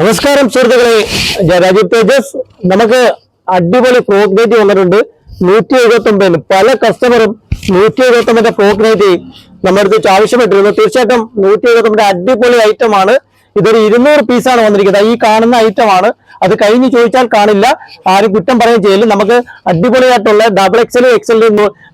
നമസ്കാരം സുഹൃത്തുക്കളെ. രാജീവ് തേജസ്. നമുക്ക് അടിപൊളി ഫ്രോക്ക് വന്നിട്ടുണ്ട് നൂറ്റി എഴുപത്തി ഒമ്പതിന് പല കസ്റ്റമറും നൂറ്റി എഴുപത്തി ഒമ്പതിന്റെ ഫ്രോക്ക് നൈറ്റി നമ്മുടെ അടുത്ത് ആവശ്യപ്പെട്ടിരുന്നു. തീർച്ചയായിട്ടും നൂറ്റി എഴുപത്തി ഒമ്പതിന്റെ അടിപൊളി ഐറ്റം ആണ്. ഇതൊരു ഇരുന്നൂറ് പീസാണ് വന്നിരിക്കുന്നത്. ഈ കാണുന്ന ഐറ്റം ആണ്. അത് കഴിഞ്ഞ് ചോദിച്ചാൽ കാണില്ല. ആരും കുറ്റം പറയുകയും ചെയ്യില്ല. നമുക്ക് അടിപൊളിയായിട്ടുള്ള ഡബിൾ എക്സൽ എക്സൽ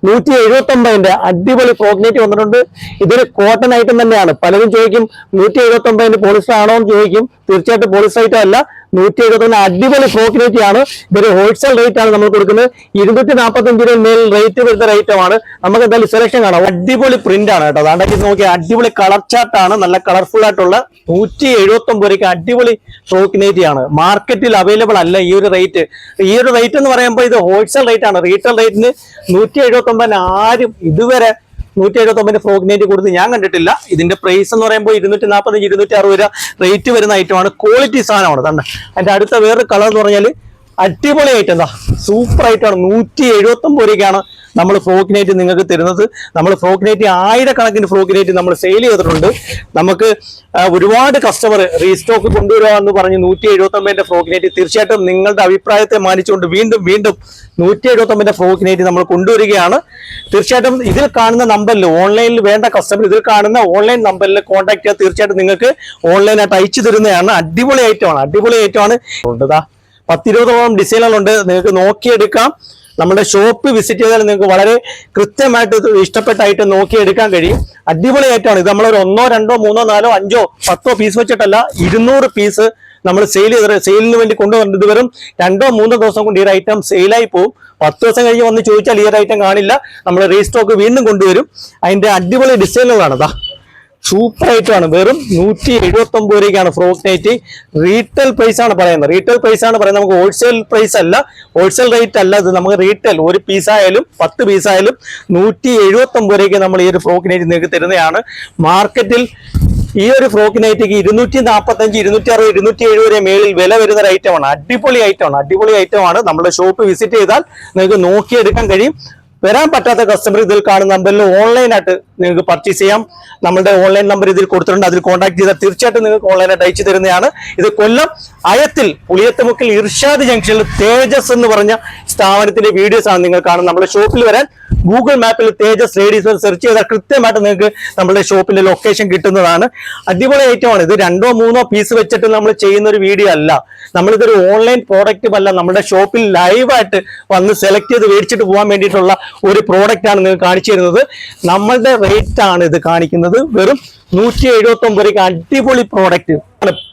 നൂറ്റി എഴുപത്തി ഒമ്പതിന്റെ അടിപൊളി ഫ്രോക്ക് നൈറ്റ് വന്നിട്ടുണ്ട്. ഇതൊരു കോട്ടൺ ഐറ്റം തന്നെയാണ്. പലരും ചോദിക്കും നൂറ്റി എഴുപത്തി ഒമ്പതിന്റെ പോളിസ്റ്റർ ആണോ? എന്ന് ചോദിക്കും. തീർച്ചയായിട്ടും പോളിസ് റേറ്റ് അല്ല. നൂറ്റി എഴുപത്തി ഒന്ന് അടിപൊളി ഫ്രോക്ക് റേറ്റ് ആണ്. ഇതൊരു ഹോൾസെയിൽ റേറ്റ് ആണ് നമ്മൾ കൊടുക്കുന്നത്. ഇരുന്നൂറ്റി നാൽപ്പത്തി അഞ്ചിന് മേൽ റേറ്റ് വരുന്ന റേറ്റ് ആണ്. നമുക്ക് എന്തായാലും സെലക്ഷൻ കാണാം. അടിപൊളി പ്രിന്റ് ആണ് കേട്ടോ. അതാണ്ടൊക്കെ നോക്കി അടിപൊളി കളർ ചാർട്ട് ആണ്. നല്ല കളർഫുൾ ആയിട്ടുള്ള നൂറ്റി എഴുപത്തി ഒമ്പത് രൂപയ്ക്ക് അടിപൊളി ഫ്രോക്ക് നൈറ്റി ആണ്. മാർക്കറ്റിൽ അവൈലബിൾ അല്ല ഈ ഒരു റേറ്റ് ഈ ഒരു റേറ്റ് എന്ന് പറയുമ്പോൾ ഇത് ഹോൾസെയിൽ റേറ്റ് ആണ്. റീറ്റെയിൽ റേറ്റിന് നൂറ്റി എഴുപത്തി ഒമ്പതിന് ആരും ഇതുവരെ നൂറ്റി എഴുപത്തി ഒമ്പതിന് ഫ്രോക്ക് കൊടുത്ത് ഞാൻ കണ്ടിട്ടില്ല. ഇതിന്റെ പ്രൈസ് എന്ന് പറയുമ്പോൾ ഇരുന്നൂറ്റി നാൽപ്പത്തഞ്ച് ഇരുന്നൂറ്റി അറുപത് രൂപ റേറ്റ് വരുന്ന ഐറ്റമാണ് ക്വാളിറ്റി സാധനമാണ്. തന്നെ അതിന്റെ അടുത്ത വേറൊരു കളർ എന്ന് പറഞ്ഞാൽ അടിപൊളി ഐറ്റം എന്താ സൂപ്പർ ആയിട്ടാണ് നൂറ്റി എഴുപത്തി ഒമ്പത് രൂപയ്ക്കാണ് നമ്മൾ ഫ്രോക്ക് നൈറ്റ് നിങ്ങൾക്ക് തരുന്നത്. നമ്മൾ ഫ്രോക്ക് നൈറ്റ് ആയിരക്കണക്കിന് ഫ്രോക്ക് നൈറ്റ് നമ്മൾ സെയിൽ ചെയ്തിട്ടുണ്ട്. നമുക്ക് ഒരുപാട് കസ്റ്റമർ റീസ്റ്റോക്ക് കൊണ്ടുവരിക എന്ന് പറഞ്ഞ് നൂറ്റി എഴുപത്തി ഒമ്പതിന്റെ ഫ്രോക്ക് നൈറ്റ് തീർച്ചയായിട്ടും നിങ്ങളുടെ അഭിപ്രായത്തെ മാനിച്ചുകൊണ്ട് വീണ്ടും വീണ്ടും നൂറ്റി എഴുപത്തി ഒമ്പതിന്റെ ഫ്രോക്ക് നൈറ്റ് നമ്മൾ കൊണ്ടുവരികയാണ്. തീർച്ചയായിട്ടും ഇതിൽ കാണുന്ന നമ്പറിൽ ഓൺലൈനിൽ വേണ്ട കസ്റ്റമർ ഇതിൽ കാണുന്ന ഓൺലൈൻ നമ്പറിൽ കോൺടാക്ട് ചെയ്താൽ തീർച്ചയായിട്ടും നിങ്ങൾക്ക് ഓൺലൈനായിട്ട് അയച്ചു തരുന്നതാണ്. അടിപൊളി ഐറ്റമാണ് അടിപൊളി ഐറ്റമാണ് ഉണ്ട് പത്തിരുപതോളം ഡിസൈനുകളുണ്ട്. നിങ്ങൾക്ക് നോക്കിയെടുക്കാം. നമ്മുടെ ഷോപ്പ് വിസിറ്റ് ചെയ്താൽ നിങ്ങൾക്ക് വളരെ കൃത്യമായിട്ട് ഇഷ്ടപ്പെട്ടായിട്ട് നോക്കിയെടുക്കാൻ കഴിയും. അടിപൊളി ഐറ്റമാണ് ഇത് നമ്മളൊരു ഒന്നോ രണ്ടോ മൂന്നോ നാലോ അഞ്ചോ പത്തോ പീസ് വെച്ചിട്ടല്ല ഇരുന്നൂറ് പീസ് നമ്മൾ സെയിൽ ചെയ്ത് സെയിലിന് വേണ്ടി കൊണ്ടുവന്നത് വെറും രണ്ടോ മൂന്നോ ദിവസം കൊണ്ട് ഈ ഒരു ഐറ്റം സെയിലായി പോകും. പത്ത് ദിവസം കഴിഞ്ഞ് വന്ന് ചോദിച്ചാൽ ഈ ഒരു ഐറ്റം കാണില്ല. നമ്മൾ റീസ്റ്റോക്ക് വീണ്ടും കൊണ്ടുവരും. അതിന്റെ അടിപൊളി ഡിസൈനുകളാണ്. ഇതാ സൂപ്പർ ആണ്. വെറും നൂറ്റി എഴുപത്തി ഒമ്പത് രൂപയ്ക്കാണ് ഫ്രോക്ക് നൈറ്റ് റീറ്റെയിൽ പ്രൈസ് ആണ് പറയുന്നത്. റീറ്റെയിൽ പ്രൈസ് ആണ് പറയുന്നത്. നമുക്ക് ഹോൾസെയിൽ പ്രൈസ് അല്ല. ഹോൾസെയിൽ റേറ്റ് അല്ല ഇത്. നമുക്ക് റീറ്റെയിൽ ഒരു പീസ് ആയാലും പത്ത് പീസ് ആയാലും നൂറ്റി എഴുപത്തി ഒമ്പത് രൂപയ്ക്ക് നമ്മൾ ഈ ഒരു ഫ്രോക്ക് നൈറ്റ് നിങ്ങൾക്ക് തരുന്നതാണ്. മാർക്കറ്റിൽ ഈ ഒരു ഫ്രോക്ക് നൈറ്റിക്ക് ഇരുന്നൂറ്റി നാൽപ്പത്തി അഞ്ച് ഇരുന്നൂറ്റി അറുപത് ഇരുന്നൂറ്റി എഴുപത് വരെ മേളിൽ വില വരുന്ന ഒരു ഐറ്റമാണ് അടിപൊളി ഐറ്റമാണ് അടിപൊളി ഐറ്റമാണ് നമ്മുടെ ഷോപ്പ് വിസിറ്റ് ചെയ്താൽ നിങ്ങൾക്ക് നോക്കിയെടുക്കാൻ കഴിയും. വരാൻ പറ്റാത്ത കസ്റ്റമർ ഇതിൽ കാണുന്ന നമ്പറിൽ ഓൺലൈനായിട്ട് നിങ്ങൾക്ക് പർച്ചേസ് ചെയ്യാം. നമ്മുടെ ഓൺലൈൻ നമ്പർ ഇതിൽ കൊടുത്തിട്ടുണ്ട്. അതിൽ കോൺടാക്ട് ചെയ്താൽ തീർച്ചയായിട്ടും നിങ്ങൾക്ക് ഓൺലൈനായിട്ട് അയച്ചു തരുന്നതാണ്. ഇത് കൊല്ലം അയത്തിൽ പുളിയത്തുമുക്കിൽ ഇർഷാദ് ജംഗ്ഷനിൽ തേജസ് എന്ന് പറഞ്ഞ സ്ഥാപനത്തിന്റെ വീഡിയോസ് ആണ് നിങ്ങൾ കാണുന്നത്. നമ്മുടെ ഷോപ്പിൽ വരാൻ ഗൂഗിൾ മാപ്പിൽ തേജസ് ലേഡീസ് സെർച്ച് ചെയ്താൽ കൃത്യമായിട്ട് നിങ്ങൾക്ക് നമ്മുടെ ഷോപ്പിന്റെ ലൊക്കേഷൻ കിട്ടുന്നതാണ്. അടിപൊളി ഐറ്റമാണ് ഇത് രണ്ടോ മൂന്നോ പീസ് വെച്ചിട്ട് നമ്മൾ ചെയ്യുന്ന ഒരു വീഡിയോ അല്ല. നമ്മളിതൊരു ഓൺലൈൻ പ്രോഡക്റ്റും അല്ല. നമ്മുടെ ഷോപ്പിൽ ലൈവായിട്ട് വന്ന് സെലക്ട് ചെയ്ത് മേടിച്ചിട്ട് പോകാൻ വേണ്ടിയിട്ടുള്ള ഒരു പ്രോഡക്റ്റ് ആണ് നിങ്ങൾ കാണിച്ചു തരുന്നത്. നമ്മളുടെ റേറ്റ് ആണ് ഇത് കാണിക്കുന്നത്. വെറും നൂറ്റി എഴുപത്തി ഒമ്പത് അടിപൊളി പ്രോഡക്റ്റ്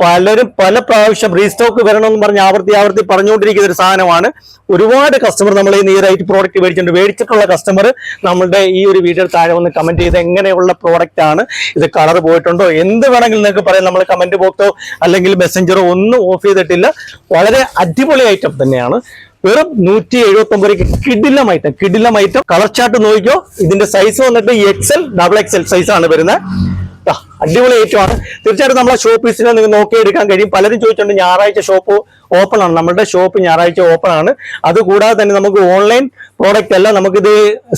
പലരും പല പ്രാവശ്യം റീസ്റ്റോക്ക് വരണമെന്ന് പറഞ്ഞ് ആവർത്തി ആവർത്തി പറഞ്ഞുകൊണ്ടിരിക്കുന്ന ഒരു സാധനമാണ്. ഒരുപാട് കസ്റ്റമർ നമ്മൾ ഈ നീറായിട്ട് പ്രോഡക്റ്റ് മേടിച്ചിട്ടുണ്ട്. മേടിച്ചിട്ടുള്ള കസ്റ്റമർ നമ്മളുടെ ഈ ഒരു വീഡിയോ താഴെ വന്ന് കമന്റ് ചെയ്ത് എങ്ങനെയുള്ള പ്രോഡക്റ്റ് ആണ്. ഇത് കളർ പോയിട്ടുണ്ടോ? എന്ത് വേണമെങ്കിലും നിങ്ങൾക്ക് പറയാം. നമ്മൾ കമന്റ് ബോക്സോ അല്ലെങ്കിൽ മെസ്സഞ്ചറോ ഒന്നും ഓഫ് ചെയ്തിട്ടില്ല. വളരെ അടിപൊളി ഐറ്റം തന്നെയാണ്. വെറും നൂറ്റി എഴുപത്തി ഒമ്പത് കിഡിലം ഐറ്റം കിഡിലം ഐറ്റം കളർ ചാർട്ട് നോക്കിയോ ഇതിന്റെ സൈസ് വന്നിട്ട് എക്സൽ ഡബിൾ എക്സൽ സൈസ് ആണ് വരുന്നത്. അടിപൊളി ഐറ്റമാണ് തീർച്ചയായിട്ടും നമ്മളെ ഷോപ്പ് വിസിറ്റ് നിങ്ങൾ നോക്കിയെടുക്കാൻ കഴിയും. പലരും ചോദിച്ചിട്ടുണ്ട് ഞായറാഴ്ച ഷോപ്പ് ഓപ്പൺ ആണ്. നമ്മുടെ ഷോപ്പ് ഞായറാഴ്ച ഓപ്പൺ ആണ്. അതുകൂടാതെ തന്നെ നമുക്ക് ഓൺലൈൻ പ്രോഡക്റ്റ് അല്ല നമുക്കിത്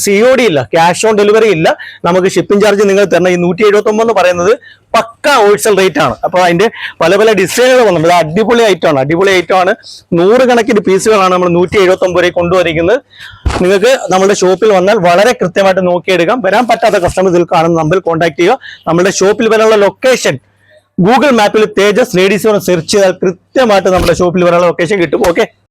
സി ഒ ഡി ഇല്ല ക്യാഷ് ഓൺ ഡെലിവറി ഇല്ല. നമുക്ക് ഷിപ്പിംഗ് ചാർജ് നിങ്ങൾ തരണം ഈ നൂറ്റി എഴുപത്തി ഒമ്പത് എന്ന് പറയുന്നത് പക്ക ഹോൾസെയിൽ റേറ്റ് ആണ്. അപ്പോൾ അതിന്റെ പല പല ഡിസൈനുകൾ വന്നിട്ടുണ്ട് ഇത് അടിപൊളി ഐറ്റം ആണ്. അടിപൊളി ഐറ്റം ആണ്. നൂറുകണക്കിന് പീസുകളാണ് നമ്മൾ നൂറ്റി എഴുപത്തി ഒമ്പത് രൂപ കൊണ്ടുവരിക്കുന്നത് നിങ്ങൾക്ക് നമ്മുടെ ഷോപ്പിൽ വന്നാൽ വളരെ കൃത്യമായിട്ട് നോക്കിയെടുക്കാം. വരാൻ പറ്റാത്ത കസ്റ്റമർ കാണുന്ന നമ്പറിൽ കോൺടാക്ട് ചെയ്യുക. നമ്മുടെ ഷോപ്പിൽ വരാനുള്ള ലൊക്കേഷൻ ഗൂഗിൾ മാപ്പിൽ തേജസ് ലേഡീസ് സെർച്ച് ചെയ്താൽ കൃത്യമായിട്ട് നമ്മുടെ ഷോപ്പിൽ വരാനുള്ള ലൊക്കേഷൻ കിട്ടും. ഓക്കെ